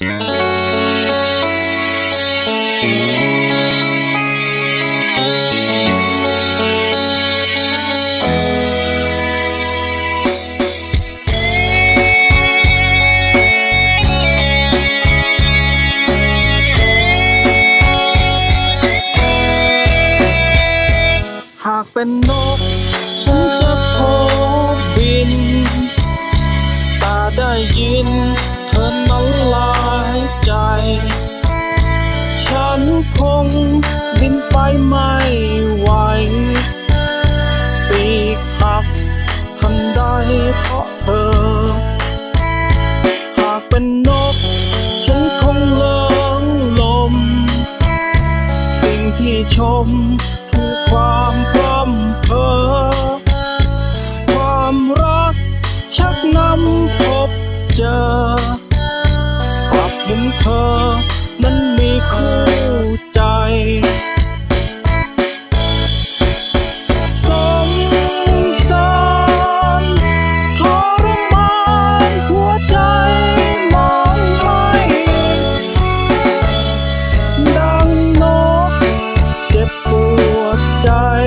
หากเป็นนก บินไปไม่ไหวปีกหักทันใดเพราะเธอ หากเป็นนก ฉันคงเลิงลม สิ่งที่ชมคือความพร่ำเพอความรักชักนำพบเจอกลับเห็นเธอนั้นมีคู่ ดั